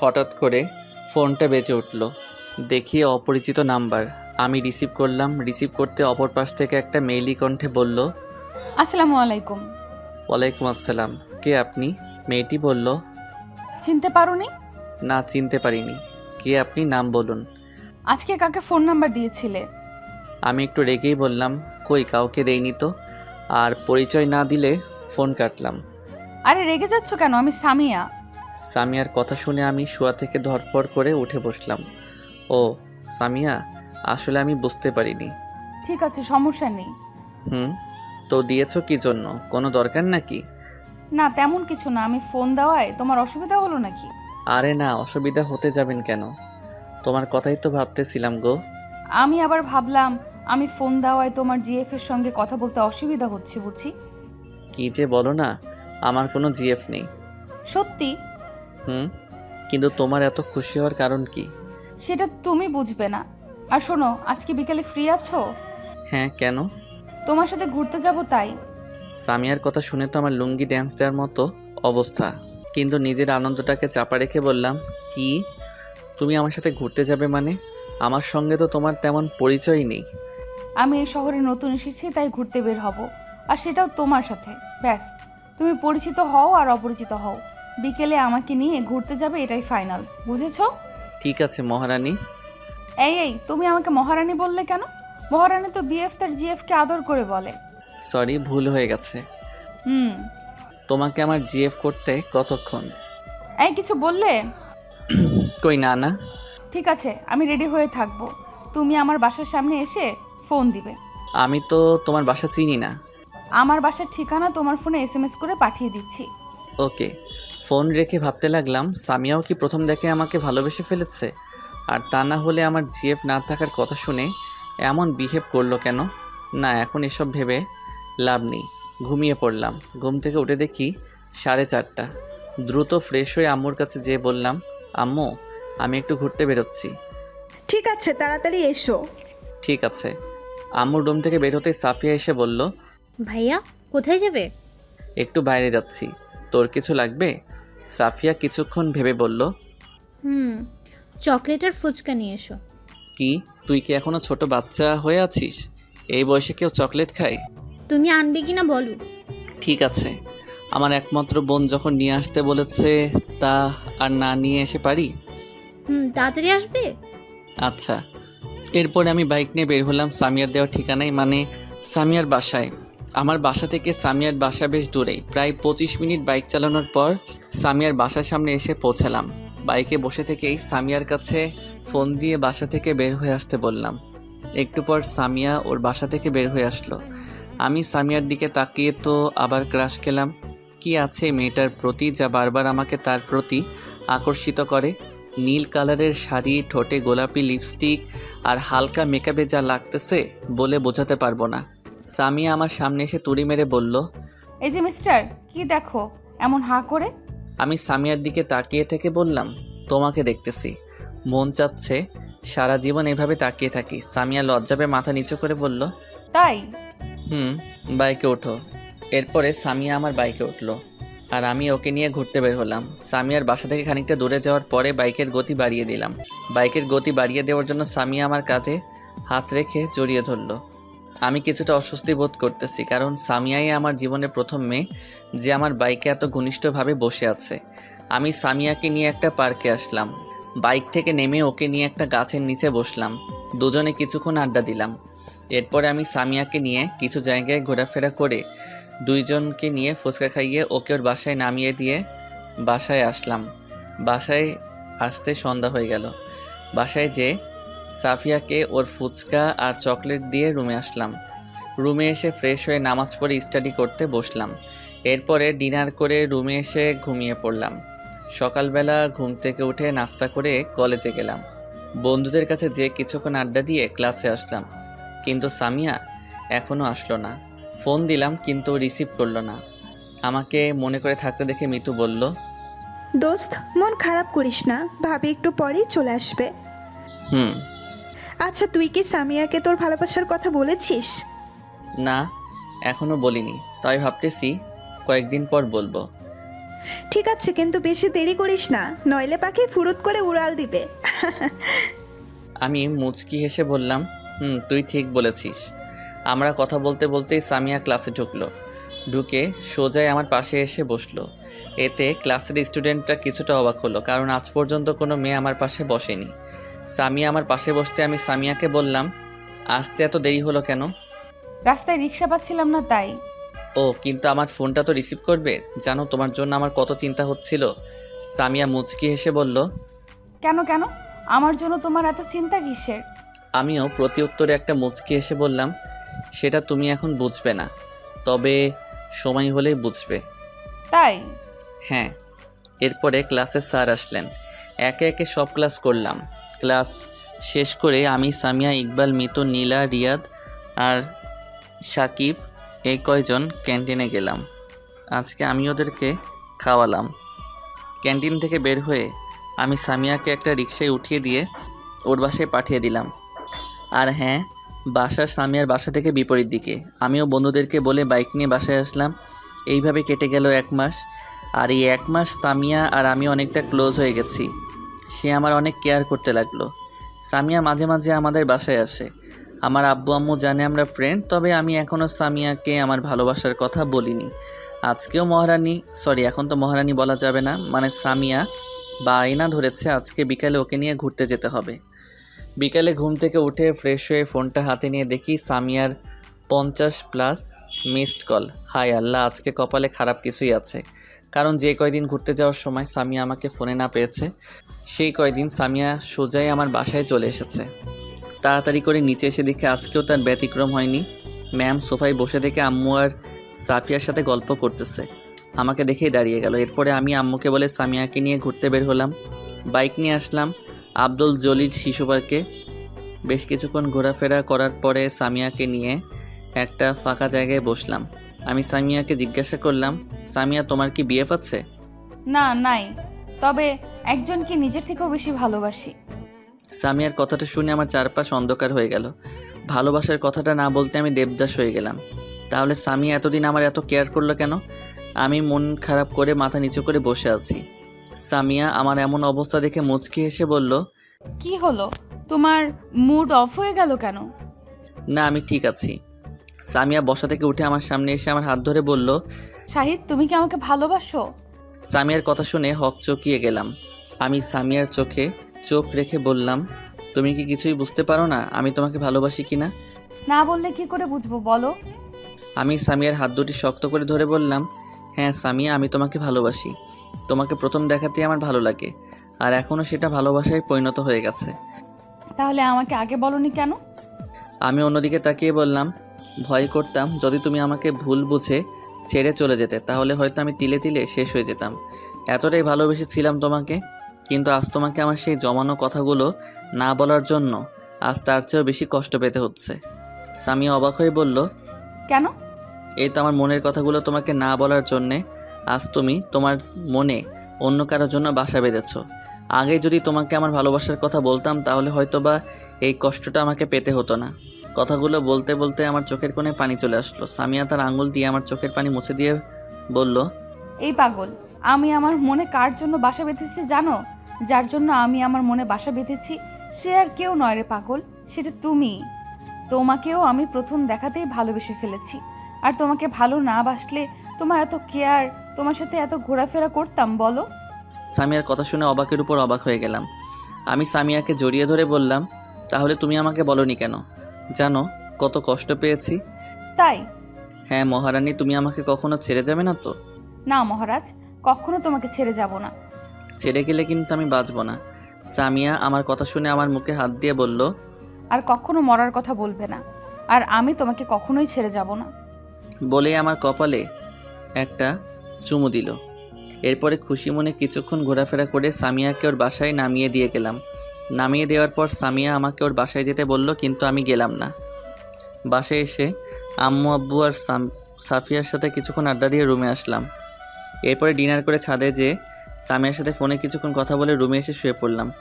হঠাৎ করে ফোনটা বেজে উঠল। দেখি অপরিচিত নাম্বার। আমি রিসিভ করলাম। রিসিভ করতে অপর পাশ থেকে একটা মেইলি কণ্ঠে বলল আসসালামু আলাইকুম। ওয়ালাইকুম আসসালাম। কে আপনি? মেয়েটি বলল চিনতে পারোনি? না চিনতে পারিনি। কে আপনি? নাম বলুন। আজকে কাকে ফোন নাম্বার দিয়েছিলে? আমি একটু রেগেই বললাম কই কাউকে দেইনি তো। আর পরিচয় না দিলে ফোন কাটলাম। আরে রেগে যাচ্ছ কেন? আমি সামিয়া। সামিয়ার কথা শুনে আমি শোয়া থেকে ধরপর করে উঠে বসলাম। ও সামিয়া আসলে আমি বুঝতে পারিনি। ঠিক আছে সমস্যা নেই। হুম তো দিয়েছ কি জন্য? কোনো দরকার নাকি? না তেমন কিছু না। আমি ফোন দেওয়ায় তোমার অসুবিধা হলো নাকি? আরে না অসুবিধা হতে যাবেন কেন? তোমার কথাই তো ভাবতেছিলাম গো। আমি আবার ভাবলাম আমি ফোন দেওয়ায় তোমার জিএফ এর সঙ্গে কথা বলতে অসুবিধা হচ্ছে বুঝি? কি যে বলো না আমার কোনো জিএফ নেই। সত্যি? হুম? কিন্তু তোমার এত খুশি হওয়ার কারণ কি? সেটা তুমি বুঝবে না। আর শোনো আজকে বিকেলে ফ্রি আছো? হ্যাঁ কেন? তোমার সাথে ঘুরতে যাব তাই। সামিয়ার কথা শুনে তো আমার লুঙ্গি ড্যান্স দেওয়ার মতো অবস্থা। কিন্তু নিজের আনন্দটাকে চাপা রেখে বললাম কি? তুমি আমার সাথে ঘুরতে যাবে মানে? আমার সঙ্গে তো তোমার তেমন পরিচয়ই নেই। আমি এই শহরে নতুন এসেছি তাই ঘুরতে বের হব। আর সেটাও তোমার সাথে। ব্যাস তুমি পরিচিত হও আর অপরিচিত হও। বিকেলে আমাকে নিয়ে ঘুরতে যাবে এটাই ফাইনাল বুঝেছ? ঠিক আছে মহারানী। এই এই তুমি আমাকে মহারানী বললে কেন? মহারানী তো বিএফ তার জিএফকে আদর করে বলে। সরি ভুল হয়ে গেছে। হুম। তোমাকে আমার জিএফ করতে কতক্ষণ? এই কিছু বললে? কই না না। ঠিক আছে আমি রেডি হয়ে থাকব। তুমি আমার বাসার সামনে এসে ফোন দিবে। আমি তো তোমার বাসা চিনি না। আমার বাসার ঠিকানা তোমার ফোনে এসএমএস করে পাঠিয়ে দিচ্ছি। ওকে ফোন রেখে ভাবতে লাগলাম সামিয়াও কি প্রথম দেখে আমাকে ভালোবেসে ফেলেছে? আর তা না হলে আমার জিএফ না থাকার কথা শুনে এমন বিহেভ করল কেন? না এখন এসব ভেবে লাভ নেই। ঘুমিয়ে পড়লাম। ঘুম থেকে উঠে দেখি সাড়ে চারটা। দ্রুত ফ্রেশ হয়ে আম্মুর কাছে যেয়ে বললাম আম্মু আমি একটু ঘুরতে বেরোচ্ছি। ঠিক আছে তাড়াতাড়ি এসো। ঠিক আছে। আম্মুর রুম থেকে বের হতেই সাফিয়া এসে বলল ভাইয়া কোথায় যাবে? একটু বাইরে যাচ্ছি। তোর কিছু লাগবে? সাফিয়া কিছুক্ষণ ভেবে বলল হুম চকলেট আর ফুচকা নিয়ে এসো। কি? তুই কি এখনও ছোট বাচ্চা হয়ে আছিস? এই বয়সে কেউ চকলেট খায়? তুমি আনবে কি না বলো? ঠিক আছে। আমার একমাত্র বোন যখন নিয়ে আসতে বলেছে তা আর না নিয়ে এসে পারি? হুম তাড়াতাড়ি আসবে? আচ্ছা। এরপরে আমি বাইক নিয়ে বের হলাম সামিয়ার দেওয়া ঠিকানায় মানে সামিয়ার বাসায়। আমার বাসা থেকে সামিয়ার বাসা বেশ দূরেই প্রায় পঁচিশ মিনিট বাইক চালানোর পর সামিয়ার বাসার সামনে এসে পৌঁছালাম। বাইকে বসে থেকেই সামিয়ার কাছে ফোন দিয়ে বাসা থেকে বের হয়ে আসতে বললাম। একটু পর সামিয়া ওর বাসা থেকে বের হয়ে আসলো। আমি সামিয়ার দিকে তাকিয়ে তো আবার ক্রাশ খেলাম। কি আছে মেয়েটার প্রতি যা বারবার আমাকে তার প্রতি আকর্ষিত করে? নীল কালারের শাড়ি, ঠোঁটে গোলাপি লিপস্টিক আর হালকা মেকআপে যা লাগতেছে বলে বোঝাতে পারব না। সামিয়া আমার সামনে এসে তুড়ি মেরে বলল এই যে মিস্টার কি দেখো? এমন হাঁ করে? আমি সামিয়ার দিকে তাকিয়ে থেকে বললাম তোমাকে দেখতেছি। মন চাচ্ছে সারা জীবন এভাবে তাকিয়ে থাকি। সামিয়া লজ্জাপে মাথা নিচু করে বলল তাই? হুম বাইকে ওঠো। এরপরে সামিয়া আমার বাইকে উঠল আর আমি ওকে নিয়ে ঘুরতে বের হলাম। সামিয়ার বাসা থেকে খানিকটা দূরে যাওয়ার পরে বাইকের গতি বাড়িয়ে দিলাম। বাইকের গতি বাড়িয়ে দেওয়ার জন্য সামিয়া আমার কাঁধে হাত রেখে জড়িয়ে ধরলো। আমি কিছুটা অস্বস্তি বোধ করতেছি, কারণ সামিয়াই আমার জীবনের প্রথম মেয়ে, যে আমার বাইকে এত ঘনিষ্ঠভাবে বসে আছে। আমি সামিয়াকে নিয়ে একটা পার্কে আসলাম। বাইক থেকে নেমে ওকে নিয়ে একটা গাছের নিচে বসলাম। দুজনে কিছুক্ষণ আড্ডা দিলাম। এরপরে আমি সামিয়াকে নিয়ে কিছু জায়গায় ঘোরাফেরা করে দুইজনকে নিয়ে ফুচকা খাইয়ে ওকে ওর বাসায় নামিয়ে দিয়ে বাসায় আসলাম। বাসায় আসতে সন্ধ্যা হয়ে গেল। বাসায় যে সাফিয়াকে ওর ফুচকা আর চকলেট দিয়ে রুমে আসলাম। রুমে এসে ফ্রেশ হয়ে নামাজ পড়ে স্টাডি করতে বসলাম। এরপরে ডিনার করে রুমে এসে ঘুমিয়ে পড়লাম। সকালবেলা ঘুম থেকে উঠে নাস্তা করে কলেজে গেলাম। বন্ধুদের কাছে যে কিছুক্ষণ আড্ডা দিয়ে ক্লাসে আসলাম। কিন্তু সামিয়া এখনও আসলো না। ফোন দিলাম কিন্তু রিসিভ করল না। আমাকে মনে করে থাকতে দেখে মিতু বলল দোস্ত মন খারাপ করিস না। ভাবি একটু পরেই চলে আসবে। হুম আচ্ছা তুই কি সামিয়াকে তোর ভালোবাসার কথা বলেছিস? না এখনও বলিনি তাই ভাবতেছি কয়েকদিন পর বলব। ঠিক আছে কিন্তু বেশি দেরি করিস না নইলে পাখি ফুরুত করে উড়াল দিবে। আমি মুচকি হেসে বললাম হুম তুই ঠিক বলেছিস। আমরা কথা বলতে বলতেই সামিয়া ক্লাসে ঢুকলো। ঢুকে সোজাই আমার পাশে এসে বসল। এতে ক্লাসের স্টুডেন্টরা কিছুটা অবাক হলো কারণ আজ পর্যন্ত কোনো মেয়ে আমার পাশে বসেনি। সামিয়া আমার পাশে বসতে আমি সামিয়াকে বললাম আসতে এত দেরি হলো কেন? রাস্তায় রিক্সা পাচ্ছিলাম না তাই। ও কিন্তু আমার ফোনটা তো রিসিভ করবে? জানো তোমার জন্য আমার কত চিন্তা হচ্ছিল। সামিয়া মুচকি হেসে বলল কেন কেন? আমার জন্য তোমার এত চিন্তা কিসের? আমিও প্রতি উত্তরে একটা মুচকি এসে বললাম সেটা তুমি এখন বুঝবে না। তবে সময় হলেই বুঝবে। তাই? হ্যাঁ। এরপরে ক্লাসে স্যার আসলেন। একে একে সব ক্লাস করলাম। ক্লাস শেষ করে আমি, সামিয়া, ইকবাল, মিতু, নীলা, রিয়াদ আর সাকিব এই কয়জন ক্যান্টিনে গেলাম। আজকে আমি ওদেরকে খাওয়ালাম। ক্যান্টিন থেকে বের হয়ে আমি সামিয়াকে একটা রিক্সায় উঠিয়ে দিয়ে ওর বাসায় পাঠিয়ে দিলাম। আর হ্যাঁ বাসা সামিয়ার বাসা থেকে বিপরীত দিকে। আমিও বন্ধুদেরকে বলে বাইক নিয়ে বাসায় আসলাম। এইভাবে কেটে গেল এক মাস। আর এই এক মাস সামিয়া আর আমি অনেকটা ক্লোজ হয়ে গেছি। সে আমার অনেক কেয়ার করতে লাগল। সামিয়া মাঝে মাঝে আমাদের বাসায় আসে। আমার আব্বু আম্মু জানে আমরা ফ্রেন্ড তবে আমি এখনও সামিয়াকে আমার ভালোবাসার কথা বলিনি। আজকেও মহারানী সরি এখন তো মহারানী বলা যাবে না মানে সামিয়া বা আয়না ধরেছে আজকে বিকালে ওকে নিয়ে ঘুরতে যেতে হবে। বিকালে ঘুম থেকে উঠে ফ্রেশ হয়ে ফোনটা হাতে নিয়ে দেখি সামিয়ার পঞ্চাশ প্লাস মিসড কল হাই আল্লাহ, আজকে কপালে খারাপ কিছুই আছে। কারণ যে কয়দিন ঘুরতে যাওয়ার সময় সামিয়া আমাকে ফোনে না পেয়েছে সেই কয়দিন সামিয়া সোজাই আমার বাসায় চলে এসেছে। তাড়াতাড়ি করে নিচে এসে দেখে আজকেও তার ব্যতিক্রম হয়নি। ম্যাম সোফায় বসে থেকে আম্মু আর সাফিয়ার সাথে গল্প করতেছে। আমাকে দেখেই দাঁড়িয়ে গেল। এরপরে আমি আম্মুকে বলে সামিয়াকে নিয়ে ঘুরতে বের হলাম। বাইক নিয়ে আসলাম আব্দুল জলিল শিশু পার্কে। বেশ কিছুক্ষণ ঘোরাফেরা করার পরে সামিয়াকে নিয়ে একটা ফাঁকা জায়গায় বসলাম। আমি সামিয়াকে জিজ্ঞাসা করলাম, সামিয়া, তোমার কি বিয়ে পাচ্ছে? না, নাই। তবে একজনকে নিজের থেকেও বেশি ভালোবাসি। সামিয়ার কথাটা শুনে আমার চারপাশ অন্ধকার হয়ে গেল। ভালোবাসার কথাটা না বলতে আমি দেবদাস হয়ে গেলাম। তাহলে সামিয়া এতদিন আমার এত কেয়ার করল কেন? আমি মন খারাপ করে মাথা নিচু করে বসে আছি। সামিয়া আমার এমন অবস্থা দেখে মুচকি হেসে বলল কি হলো? তোমার মুড অফ হয়ে গেল কেন? না আমি ঠিক আছি। সামিয়া বসা থেকে উঠে আমার সামনে এসে আমার হাত ধরে বলল শাহিদ তুমি কি আমাকে ভালোবাসো? সামিয়ার কথা শুনে হক চকিয়ে গেলাম। আমি সামিয়ার চোখে চোখ রেখে বললাম তুমি কি কিছুই বুঝতে পারো না আমি তোমাকে ভালোবাসি কিনা না? বললে কি করে বুঝব বলো। আমি সামিয়ার হাত দুটি শক্ত করে ধরে বললাম হ্যাঁ সামিয়া আমি তোমাকে ভালোবাসি। তোমাকে প্রথম দেখাতেই আমার ভালো লাগে আর এখনও সেটা ভালোবাসায় পরিণত হয়ে গেছে। তাহলে আমাকে আগে বলনি কেন? আমি অন্যদিকে তাকিয়ে বললাম ভয় করতাম যদি তুমি আমাকে ভুল বুঝে ছেড়ে চলে যেতে তাহলে হয়তো আমি তিলে তিলে শেষ হয়ে যেতাম। এতটাই ভালোবেসেছিলাম তোমাকে কিন্তু আজ তোমাকে আমার সেই জমানো কথাগুলো না বলার জন্য আজ তার চেয়েও বেশি কষ্ট পেতে হচ্ছে। সামিয়া অবাক হয়ে বলল কেন? এই তো আমার মনের কথাগুলো তোমাকে না বলার জন্যে আজ তুমি তোমার মনে অন্য কারোর জন্য বাসা বেঁধেছ। আগে যদি তোমাকে আমার ভালোবাসার কথা বলতাম তাহলে হয়তো বা এই কষ্টটা আমাকে পেতে হতো না। কথাগুলো বলতে বলতে আমার চোখের কোণে পানি চলে আসলো। সামিয়া তার আঙুল দিয়ে আমার চোখের পানি মুছে দিয়ে বলল এই পাগল আমি আমার মনে কার জন্য বাসা বেঁধেছি জানো? যার জন্য আমি আমার মনে বাসা বেঁধেছি সে আর কেউ নয় রে পাগল সেটা তুমি। তোমাকেও আমি প্রথম দেখাতেই ভালোবেসে ফেলেছি। আর তোমাকে ভালো না বাসলে তোমার এত কেয়ার তোমার সাথে এত ঘোরাফেরা করতাম বলো? সামিয়ার কথা শুনে অবাকের উপর অবাক হয়ে গেলাম। আমি সামিয়াকে জড়িয়ে ধরে বললাম তাহলে তুমি আমাকে বলনি কেন? জানো কত কষ্ট পেয়েছি? তাই? হ্যাঁ মহারানী তুমি আমাকে কখনো ছেড়ে যাবে না তো? না মহারাজ কখনো তোমাকে ছেড়ে যাব না। ছেড়ে গেলে কিন্তু আমি বাঁচব না। সামিয়া আমার কথা শুনে আমার মুখে হাত দিয়ে বলল আর কখনো মরার কথা বলবে না। আর আমি তোমাকে কখনোই ছেড়ে যাব না। বলে আমার কপালে একটা চুমু দিল। এরপরে খুশি মনে কিছুক্ষণ ঘোরাফেরা করে সামিয়াকে ওর বাসায় নামিয়ে দিয়ে গেলাম। নামিয়ে দেওয়ার পর সামিয়া আমাকে ওর বাসায় যেতে বলল কিন্তু আমি গেলাম না। বাসায় এসে আম্মু আব্বু আর সাফিয়ার সাথে কিছুক্ষণ আড্ডা দিয়ে রুমে আসলাম। এরপরে ডিনার করে ছাদে যেয়ে সামিয়ার সাথে ফোনে কিছুক্ষণ কথা বলে রুমে এসে শুয়ে পড়লাম।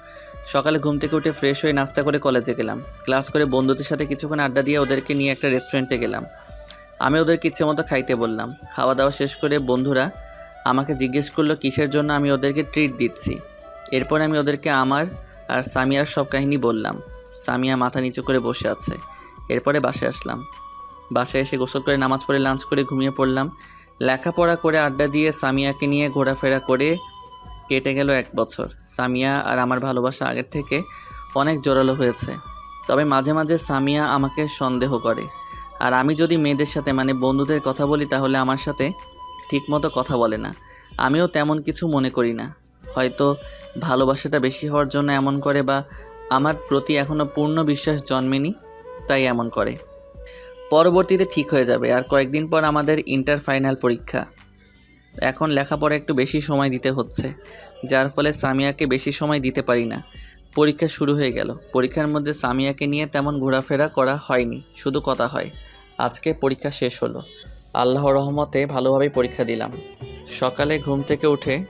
সকালে ঘুম থেকে উঠে ফ্রেশ হয়ে নাস্তা করে কলেজে গেলাম। ক্লাস করে বন্ধুদের সাথে কিছুক্ষণ আড্ডা দিয়ে ওদেরকে নিয়ে একটা রেস্টুরেন্টে গেলাম। আমি ওদেরকে ইচ্ছে মতো খাইতে বললাম। খাওয়া দাওয়া শেষ করে বন্ধুরা আমাকে জিজ্ঞেস করল, কিসের জন্য আমি ওদেরকে ট্রিট দিচ্ছি? এরপর আমি ওদেরকে আমার আর সামিয়ার সব কাহিনী বললাম। সামিয়া মাথা নিচু করে বসে আছে। এরপরে বাসায় আসলাম। বাসায় এসে গোসল করে নামাজ পড়ে লাঞ্চ করে ঘুমিয়ে পড়লাম। লেখাপড়া করে আড্ডা দিয়ে সামিয়াকে নিয়ে ঘোরাফেরা করে কেটে গেল এক বছর। সামিয়া আর আমার ভালোবাসা আগের থেকে অনেক জোরালো হয়েছে। তবে মাঝে মাঝে সামিয়া আমাকে সন্দেহ করে। আর আমি যদি মেয়েদের সাথে মানে বন্ধুদের কথা বলি, তাহলে আমার সাথে ঠিকমতো কথা বলে না। আমিও তেমন কিছু মনে করি না। হয়তো ভালোবাসাটা বেশি হওয়ার জন্য এমন করে বা আমার প্রতি এখনও পূর্ণ বিশ্বাস জন্মেনি, তাই এমন করে। পরবর্তীতে ঠিক হয়ে যাবে। আর কয়েকদিন পর আমাদের ইন্টার ফাইনাল পরীক্ষা। এখন লেখাপড়া একটু বেশি সময় দিতে হচ্ছে, যার ফলে সামিয়াকে বেশি সময় দিতে পারি না। পরীক্ষা শুরু হয়ে গেল। পরীক্ষার মধ্যে সামিয়াকে নিয়ে তেমন ঘোরাফেরা করা হয়নি, শুধু কথা হয়। আজকে পরীক্ষা শেষ হলো। আল্লাহ রহমতে ভালোভাবেই পরীক্ষা দিলাম। সকালে ঘুম থেকে উঠে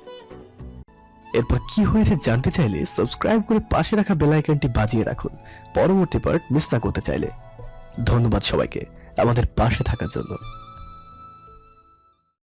এরপর কি হয়েছে জানতে চাইলে সাবস্ক্রাইব করে পাশে রাখা বেল আইকনটি বাজিয়ে রাখুন। পরবর্তী পার্ট মিস না করতে চাইলে। ধন্যবাদ সবাইকে আমাদের পাশে থাকার জন্য।